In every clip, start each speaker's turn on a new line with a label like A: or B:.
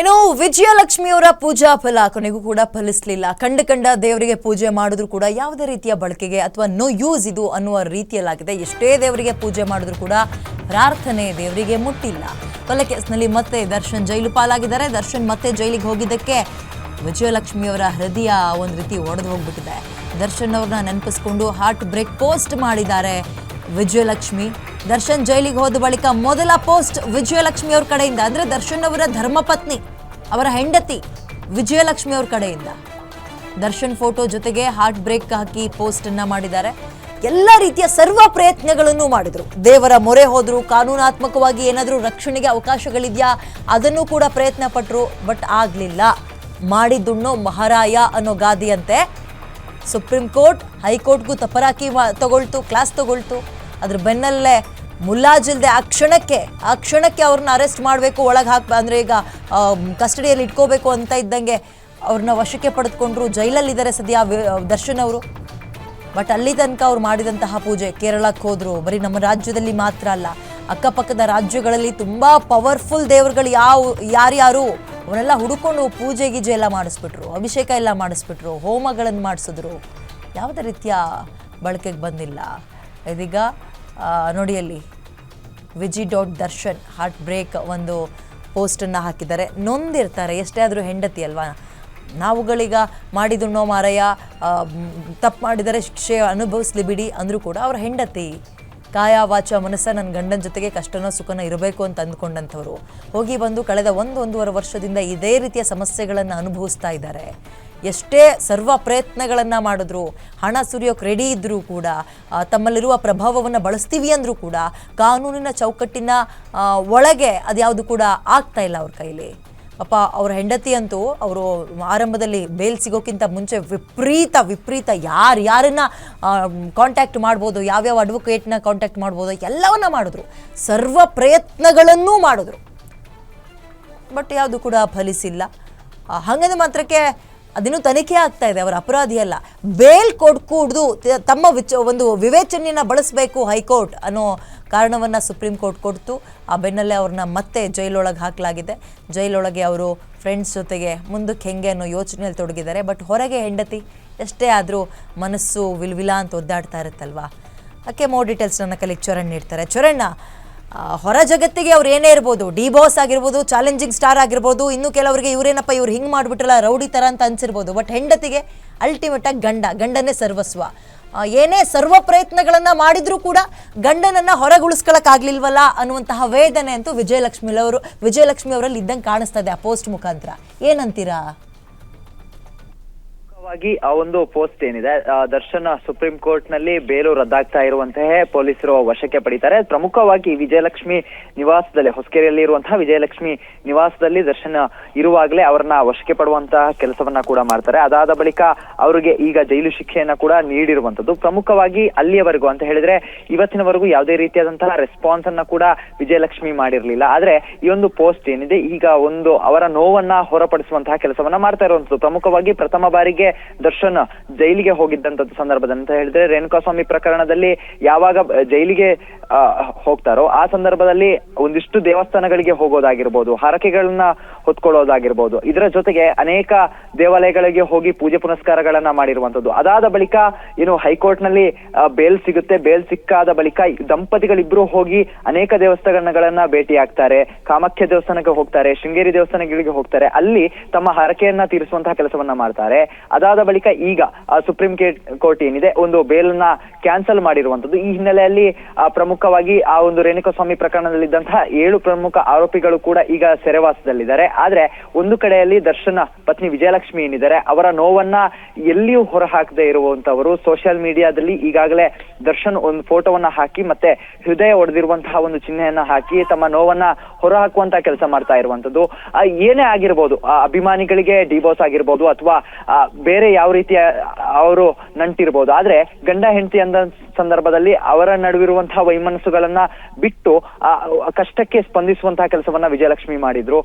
A: ಇನ್ನು ವಿಜಯಲಕ್ಷ್ಮಿಯವರ ಪೂಜಾ ಫಲ ಕೊನೆಗೂ ಕೂಡ ಫಲಿಸಲಿಲ್ಲ. ಕಂಡ ಕಂಡ ದೇವರಿಗೆ ಪೂಜೆ ಮಾಡಿದ್ರು ಕೂಡ ಯಾವುದೇ ರೀತಿಯ ಬಳಕೆಗೆ ಅಥವಾ ನೋ ಯೂಸ್ ಇದು ಅನ್ನುವ ರೀತಿಯಲ್ಲಾಗಿದೆ. ಎಷ್ಟೇ ದೇವರಿಗೆ ಪೂಜೆ ಮಾಡಿದ್ರು ಕೂಡ ಪ್ರಾರ್ಥನೆ ದೇವರಿಗೆ ಮುಟ್ಟಿಲ್ಲ. ಕೊಲೆ ಕೇಸ್ನಲ್ಲಿ ಮತ್ತೆ ದರ್ಶನ್ ಜೈಲು ಪಾಲಾಗಿದ್ದಾರೆ. ದರ್ಶನ್ ಮತ್ತೆ ಜೈಲಿಗೆ ಹೋಗಿದ್ದಕ್ಕೆ ವಿಜಯಲಕ್ಷ್ಮಿಯವರ ಹೃದಯ ಒಂದು ರೀತಿ ಒಡೆದು ಹೋಗ್ಬಿಟ್ಟಿದೆ. ದರ್ಶನ್ ಅವ್ರನ್ನ ನೆನಪಿಸ್ಕೊಂಡು ಹಾರ್ಟ್ ಬ್ರೇಕ್ ಪೋಸ್ಟ್ ಮಾಡಿದ್ದಾರೆ ವಿಜಯಲಕ್ಷ್ಮಿ. ದರ್ಶನ್ ಜೈಲಿಗೆ ಹೋದ ಬಳಿಕ ಮೊದಲ ಪೋಸ್ಟ್ ವಿಜಯಲಕ್ಷ್ಮಿ ಅವ್ರ ಕಡೆಯಿಂದ. ಅಂದ್ರೆ ದರ್ಶನ್ ಅವರ ಧರ್ಮಪತ್ನಿ, ಅವರ ಹೆಂಡತಿ ವಿಜಯಲಕ್ಷ್ಮಿ ಅವ್ರ ಕಡೆಯಿಂದ. ದರ್ಶನ್ ಫೋಟೋ ಜೊತೆಗೆ ಹಾರ್ಟ್ ಬ್ರೇಕ್ ಹಾಕಿ ಪೋಸ್ಟ್ ಅನ್ನ ಮಾಡಿದ್ದಾರೆ. ಎಲ್ಲ ರೀತಿಯ ಸರ್ವ ಪ್ರಯತ್ನಗಳನ್ನು ಮಾಡಿದ್ರು. ದೇವರ ಮೊರೆ ಹೋದ್ರು, ಕಾನೂನಾತ್ಮಕವಾಗಿ ಏನಾದರೂ ರಕ್ಷಣೆಗೆ ಅವಕಾಶಗಳಿದೆಯಾ, ಅದನ್ನು ಕೂಡ ಪ್ರಯತ್ನ ಪಟ್ಟರು ಬಟ್ ಆಗ್ಲಿಲ್ಲ. ಮಾಡಿದ್ದುಣ್ಣು ಮಹಾರಾಯ ಅನ್ನೋ ಗಾದಿಯಂತೆ ಸುಪ್ರೀಂ ಕೋರ್ಟ್, ಹೈಕೋರ್ಟ್ಗೂ ತಪರಾಕಿ ತಗೊಳ್ತು ಕ್ಲಾಸ್ ತಗೊಳ್ತು. ಅದ್ರ ಬೆನ್ನಲ್ಲೇ ಮುಲ್ಲಾಜಿಲ್ದೆ ಆ ಕ್ಷಣಕ್ಕೆ ಆ ಕ್ಷಣಕ್ಕೆ ಅವ್ರನ್ನ ಅರೆಸ್ಟ್ ಮಾಡಬೇಕು, ಒಳಗೆ ಹಾಕ್, ಅಂದರೆ ಈಗ ಕಸ್ಟಡಿಯಲ್ಲಿ ಇಟ್ಕೋಬೇಕು ಅಂತ ಇದ್ದಂಗೆ ಅವ್ರನ್ನ ವಶಕ್ಕೆ ಪಡೆದುಕೊಂಡ್ರು. ಜೈಲಲ್ಲಿದ್ದಾರೆ ಸದ್ಯ ದರ್ಶನ್ ಅವರು. ಬಟ್ ಅಲ್ಲಿ ತನಕ ಅವ್ರು ಮಾಡಿದಂತಹ ಪೂಜೆ ಕೇರಳಕ್ಕೆ ಹೋದರು. ಬರೀ ನಮ್ಮ ರಾಜ್ಯದಲ್ಲಿ ಮಾತ್ರ ಅಲ್ಲ, ಅಕ್ಕಪಕ್ಕದ ರಾಜ್ಯಗಳಲ್ಲಿ ತುಂಬ ಪವರ್ಫುಲ್ ದೇವರುಗಳು ಯಾವ, ಯಾರ್ಯಾರು, ಅವರೆಲ್ಲ ಹುಡುಕೊಂಡು ಪೂಜೆ ಗೀಜೆ ಎಲ್ಲ ಮಾಡಿಸ್ಬಿಟ್ರು, ಅಭಿಷೇಕ ಎಲ್ಲ ಮಾಡಿಸ್ಬಿಟ್ರು, ಹೋಮಗಳನ್ನು ಮಾಡಿಸಿದ್ರು. ಯಾವುದೇ ರೀತಿಯ ಬಳಕೆಗೆ ಬಂದಿಲ್ಲ. ಇದೀಗ ನೋಡಿ ಅಲ್ಲಿ. Viji dot Darshan heart break ಒಂದು ಪೋಸ್ಟನ್ನು ಹಾಕಿದ್ದಾರೆ. ನೊಂದಿರ್ತಾರೆ, ಎಷ್ಟೇ ಆದರೂ ಹೆಂಡತಿ ಅಲ್ವಾ? ನಾವುಗಳೀಗ ಮಾಡಿದುಣ್ಣೋ ಮಾರಯ್ಯ ತಪ್ಪು ಮಾಡಿದರೆ ಶಿಕ್ಷೆ ಅನುಭವಿಸ್ಲಿ ಬಿಡಿ ಅಂದರೂ ಕೂಡ ಅವ್ರ ಹೆಂಡತಿ ಕಾಯ ವಾಚ ಮನಸ್ಸ ನನ್ನ ಗಂಡನ ಜೊತೆಗೆ ಕಷ್ಟನೋ ಸುಖನೋ ಇರಬೇಕು ಅಂತ ಅಂದ್ಕೊಂಡಂಥವ್ರು. ಹೋಗಿ ಬಂದು ಕಳೆದ ಒಂದು ಒಂದೂವರೆ ವರ್ಷದಿಂದ ಇದೇ ರೀತಿಯ ಸಮಸ್ಯೆಗಳನ್ನು ಅನುಭವಿಸ್ತಾ ಇದ್ದಾರೆ. ಎಷ್ಟೇ ಸರ್ವ ಪ್ರಯತ್ನಗಳನ್ನು ಮಾಡಿದ್ರು, ಹಣ ಸುರಿಯೋಕೆ ರೆಡಿ ಇದ್ದರೂ ಕೂಡ ತಮ್ಮಲ್ಲಿರುವ ಪ್ರಭಾವವನ್ನು ಬಳಸ್ತೀವಿ ಅಂದರೂ ಕೂಡ, ಕಾನೂನಿನ ಚೌಕಟ್ಟಿನ ಒಳಗೆ ಅದ್ಯಾವುದು ಕೂಡ ಆಗ್ತಾ ಇಲ್ಲ ಅವ್ರ ಕೈಲಿ. ಪಾಪ ಅವ್ರ ಹೆಂಡತಿ ಅಂತೂ ಅವರು ಆರಂಭದಲ್ಲಿ ಬೇಲ್ ಸಿಗೋಕ್ಕಿಂತ ಮುಂಚೆ ವಿಪರೀತ ವಿಪರೀತ ಯಾರು ಯಾರನ್ನ ಕಾಂಟ್ಯಾಕ್ಟ್ ಮಾಡ್ಬೋದು, ಯಾವ್ಯಾವ ಅಡ್ವೊಕೇಟ್ನ ಕಾಂಟ್ಯಾಕ್ಟ್ ಮಾಡ್ಬೋದು, ಎಲ್ಲವನ್ನ ಮಾಡಿದ್ರು. ಸರ್ವ ಪ್ರಯತ್ನಗಳನ್ನೂ ಮಾಡಿದ್ರು. ಬಟ್ ಯಾವುದು ಕೂಡ ಫಲಿಸಿಲ್ಲ. ಹಂಗಂದ ಮಾತ್ರಕ್ಕೆ ಅದಿನ್ನೂ ತನಿಖೆ ಆಗ್ತಾ ಇದೆ ಅವರ ಅಪರಾಧಿ ಅಲ್ಲ ಬೇಲ್ ಕೊಡ್ಕೂಡ್ದು ತಮ್ಮ ವಿಚ ಒಂದು ವಿವೇಚನೆಯನ್ನು ಬಳಸಬೇಕು ಹೈಕೋರ್ಟ್ ಅನ್ನೋ ಕಾರಣವನ್ನು ಸುಪ್ರೀಂ ಕೋರ್ಟ್ ಕೊಡ್ತು. ಆ ಬೆನ್ನಲ್ಲೇ ಅವ್ರನ್ನ ಮತ್ತೆ ಜೈಲೊಳಗೆ ಹಾಕಲಾಗಿದೆ. ಜೈಲೊಳಗೆ ಅವರು ಫ್ರೆಂಡ್ಸ್ ಜೊತೆಗೆ ಮುಂದಕ್ಕೆ ಹೆಂಗೆ ಅನ್ನೋ ಯೋಚನೆಯಲ್ಲಿ ತೊಡಗಿದ್ದಾರೆ. ಬಟ್ ಹೊರಗೆ ಹೆಂಡತಿ ಎಷ್ಟೇ ಆದರೂ ಮನಸ್ಸು ವಿಲ್ವಿಲ ಅಂತ ಒದ್ದಾಡ್ತಾ ಇರುತ್ತಲ್ವಾ? ಅದಕ್ಕೆ ಮೋರ್ ಡೀಟೇಲ್ಸ್ ನನ್ನ ಕಲಿಗೆ ಚರಣ್ ನೀಡ್ತಾರೆ. ಚರಣ್ ಆ, ಹೊರ ಜಗತ್ತಿಗೆ ಅವ್ರು ಏನೇ ಇರ್ಬೋದು, ಡಿ ಬಾಸ್ ಆಗಿರ್ಬೋದು, ಚಾಲೆಂಜಿಂಗ್ ಸ್ಟಾರ್ ಆಗಿರ್ಬೋದು, ಇನ್ನು ಕೆಲವರಿಗೆ ಇವರೇನಪ್ಪ ಇವ್ರು ಹಿಂಗೆ ಮಾಡಿಬಿಟ್ರಲ್ಲ, ರೌಡಿ ಥರ ಅಂತ ಅನ್ಸಿರ್ಬೋದು ಬಟ್ ಹೆಂಡತಿಗೆ ಅಲ್ಟಿಮೇಟ್ ಆಗಿ ಗಂಡ, ಗಂಡನೇ ಸರ್ವಸ್ವ. ಏನೇ ಸರ್ವ ಪ್ರಯತ್ನಗಳನ್ನು ಮಾಡಿದರೂ ಕೂಡ ಗಂಡನನ್ನು ಹೊರಗುಳಿಸ್ಕೊಳಕ್ಕಾಗ್ಲಿಲ್ವಲ್ಲ ಅನ್ನುವಂತಹ ವೇದನೆ ಅಂತೂ ವಿಜಯಲಕ್ಷ್ಮಿ ಅವರು ವಿಜಯಲಕ್ಷ್ಮಿ ಅವರಲ್ಲಿ ಇದ್ದಂಗೆ ಕಾಣಿಸ್ತದೆ ಆ ಪೋಸ್ಟ್ ಮುಖಾಂತರ. ಏನಂತೀರಾ?
B: ಪ್ರಮುಖವಾಗಿ ಆ ಒಂದು ಪೋಸ್ಟ್ ಏನಿದೆ ದರ್ಶನ್ ಸುಪ್ರೀಂ ಕೋರ್ಟ್ನಲ್ಲಿ ಬೇಲು ರದ್ದಾಗ್ತಾ ಇರುವಂತಹ ಪೊಲೀಸರು ವಶಕ್ಕೆ ಪಡಿತಾರೆ. ಪ್ರಮುಖವಾಗಿ ವಿಜಯಲಕ್ಷ್ಮಿ ನಿವಾಸದಲ್ಲಿ, ಹೊಸಕೆರೆಯಲ್ಲಿ ಇರುವಂತಹ ವಿಜಯಲಕ್ಷ್ಮಿ ನಿವಾಸದಲ್ಲಿ ದರ್ಶನ್ ಇರುವಾಗಲೇ ಅವರನ್ನ ವಶಕ್ಕೆ ಪಡುವಂತಹ ಕೆಲಸವನ್ನ ಕೂಡ ಮಾಡ್ತಾರೆ. ಅದಾದ ಬಳಿಕ ಅವರಿಗೆ ಈಗ ಜೈಲು ಶಿಕ್ಷೆಯನ್ನ ಕೂಡ ನೀಡಿರುವಂತದ್ದು ಪ್ರಮುಖವಾಗಿ ಅಲ್ಲಿಯವರೆಗೂ ಅಂತ ಹೇಳಿದ್ರೆ ಇವತ್ತಿನವರೆಗೂ ಯಾವುದೇ ರೀತಿಯಾದಂತಹ ರೆಸ್ಪಾನ್ಸ್ ಅನ್ನ ಕೂಡ ವಿಜಯಲಕ್ಷ್ಮಿ ಮಾಡಿರಲಿಲ್ಲ. ಆದ್ರೆ ಈ ಒಂದು ಪೋಸ್ಟ್ ಏನಿದೆ, ಈಗ ಒಂದು ಅವರ ನೋವನ್ನ ಹೊರಪಡಿಸುವಂತಹ ಕೆಲಸವನ್ನ ಮಾಡ್ತಾ ಇರುವಂತದ್ದು ಪ್ರಮುಖವಾಗಿ ಪ್ರಥಮ ಬಾರಿಗೆ ದರ್ಶನ್ ಜೈಲಿಗೆ ಹೋಗಿದ್ದಂತ ಸಂದರ್ಭದಲ್ಲಿ ಅಂತ ಹೇಳಿದ್ರೆ ರೇಣುಕಾಸ್ವಾಮಿ ಪ್ರಕರಣದಲ್ಲಿ ಯಾವಾಗ ಜೈಲಿಗೆ ಹೋಗ್ತಾರೋ ಆ ಸಂದರ್ಭದಲ್ಲಿ ಒಂದಿಷ್ಟು ದೇವಸ್ಥಾನಗಳಿಗೆ ಹೋಗೋದಾಗಿರ್ಬೋದು, ಹರಕೆಗಳನ್ನ ಹೊತ್ಕೊಳ್ಳೋದಾಗಿರ್ಬೋದು, ಇದರ ಜೊತೆಗೆ ಅನೇಕ ದೇವಾಲಯಗಳಿಗೆ ಹೋಗಿ ಪೂಜೆ ಪುನಸ್ಕಾರಗಳನ್ನ ಮಾಡಿರುವಂತದ್ದು ಅದಾದ ಬಳಿಕ ಏನು ಹೈಕೋರ್ಟ್ನಲ್ಲಿ ಬೇಲ್ ಸಿಗುತ್ತೆ. ಬೇಲ್ ಸಿಕ್ಕಾದ ಬಳಿಕ ದಂಪತಿಗಳಿಬ್ರು ಹೋಗಿ ಅನೇಕ ದೇವಸ್ಥಾನಗಳನ್ನ ಭೇಟಿಯಾಗ್ತಾರೆ. ಕಾಮಾಖ್ಯ ದೇವಸ್ಥಾನಕ್ಕೆ ಹೋಗ್ತಾರೆ, ಶೃಂಗೇರಿ ದೇವಸ್ಥಾನಗಳಿಗೆ ಹೋಗ್ತಾರೆ. ಅಲ್ಲಿ ತಮ್ಮ ಹರಕೆಯನ್ನ ತೀರಿಸುವಂತಹ ಕೆಲಸವನ್ನ ಮಾಡ್ತಾರೆ. ಅದಾದ ಬಳಿಕ ಈಗ ಸುಪ್ರೀಂ ಕೋರ್ಟ್ ಏನಿದೆ, ಒಂದು ಬೇಲ್ನ ಕ್ಯಾನ್ಸಲ್ ಮಾಡಿರುವಂತದ್ದು ಈ ಹಿನ್ನೆಲೆಯಲ್ಲಿ ಪ್ರಮುಖವಾಗಿ ಒಂದು ರೇಣುಕಾಸ್ವಾಮಿ ಪ್ರಕರಣದಲ್ಲಿದ್ದಂತಹ ಏಳು ಪ್ರಮುಖ ಆರೋಪಿಗಳು ಕೂಡ ಈಗ ಸೆರೆವಾಸದಲ್ಲಿದ್ದಾರೆ. ಆದ್ರೆ ಒಂದು ಕಡೆಯಲ್ಲಿ ದರ್ಶನ ಪತ್ನಿ ವಿಜಯಲಕ್ಷ್ಮಿ ಏನಿದ್ದಾರೆ ಅವರ ನೋವನ್ನ ಎಲ್ಲಿಯೂ ಹೊರ ಹಾಕದೆ ಇರುವಂತವರು. ಸೋಷಿಯಲ್ ಮೀಡಿಯಾದಲ್ಲಿ ಈಗಾಗಲೇ ದರ್ಶನ್ ಒಂದು ಫೋಟೋವನ್ನ ಹಾಕಿ ಮತ್ತೆ ಹೃದಯ ಒಡೆದಿರುವಂತಹ ಒಂದು ಚಿಹ್ನೆಯನ್ನ ಹಾಕಿ ತಮ್ಮ ನೋವನ್ನ ಹೊರ ಹಾಕುವಂತ ಕೆಲಸ ಮಾಡ್ತಾ ಇರುವಂತದ್ದು. ಆ, ಏನೇ ಆಗಿರ್ಬೋದು ಆ, ಅಭಿಮಾನಿಗಳಿಗೆ ಡಿಬೋಸ್ ಆಗಿರ್ಬೋದು ಅಥವಾ ಬೇರೆ ಯಾವ ರೀತಿಯ ಅವರು ನಂಟಿರ್ಬೋದು. ಆದ್ರೆ ಗಂಡ ಹೆಂಡತಿ ಅಂದ ಸಂದರ್ಭದಲ್ಲಿ ಅವರ ನಡುವಿರುವಂತಹ ವೈಮನಸ್ಸುಗಳನ್ನ ಬಿಟ್ಟು ಕಷ್ಟಕ್ಕೆ ಸ್ಪಂದಿಸುವಂತಹ ಕೆಲಸವನ್ನ ವಿಜಯಲಕ್ಷ್ಮಿ ಮಾಡಿದ್ರು.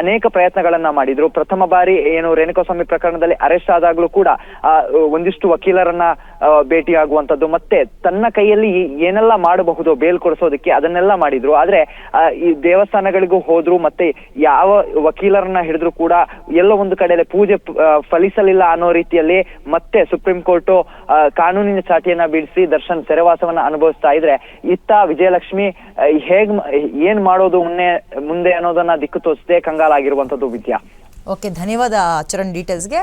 B: ಅನೇಕ ಪ್ರಯತ್ನಗಳನ್ನ ಮಾಡಿದ್ರು. ಪ್ರಥಮ ಬಾರಿ ಏನು ರೇಣುಕಾಸ್ವಾಮಿ ಪ್ರಕರಣದಲ್ಲಿ ಅರೆಸ್ಟ್ ಆದಾಗ್ಲೂ ಕೂಡ ಒಂದಿಷ್ಟು ವಕೀಲರನ್ನ ಭೇಟಿ ಆಗುವಂತದ್ದು ಮತ್ತೆ ತನ್ನ ಕೈಯಲ್ಲಿ ಏನೆಲ್ಲ ಮಾಡಬಹುದು ಬೇಲ್ ಕೊಡಿಸೋದಕ್ಕೆ ಅದನ್ನೆಲ್ಲ ಮಾಡಿದ್ರು. ಆದ್ರೆ ಈ ದೇವಸ್ಥಾನಗಳಿಗೂ ಹೋದ್ರು, ಮತ್ತೆ ಯಾವ ವಕೀಲರನ್ನ ಹಿಡಿದ್ರು ಕೂಡ ಎಲ್ಲೋ ಒಂದು ಕಡೆಯಲ್ಲಿ ಪೂಜೆ ಫಲಿಸಲಿಲ್ಲ ಅನ್ನೋ ರೀತಿಯಲ್ಲಿ ಮತ್ತೆ ಸುಪ್ರೀಂ ಕೋರ್ಟ್ ಕಾನೂನಿನ ಚಾಟಿಯನ್ನ ಬೀಳಿಸಿ ದರ್ಶನ್ ಸೆರೆವಾಸವನ್ನ ಅನುಭವಿಸ್ತಾ ಇದ್ರೆ, ಇತ್ತ ವಿಜಯಲಕ್ಷ್ಮಿ ಹೇಗ್ ಏನ್ ಮಾಡೋದು ಮುನ್ನೆ, ಮುಂದೆ ಅನ್ನೋದನ್ನ ದಿಕ್ಕು ತೋರಿಸದೆ ಕಂಗಾಲಾಗಿರುವಂತದ್ದು ವಿದ್ಯಾ.
A: ಓಕೆ, ಧನ್ಯವಾದ ಚರಣ್ ಡೀಟೇಲ್ಸ್ಗೆ.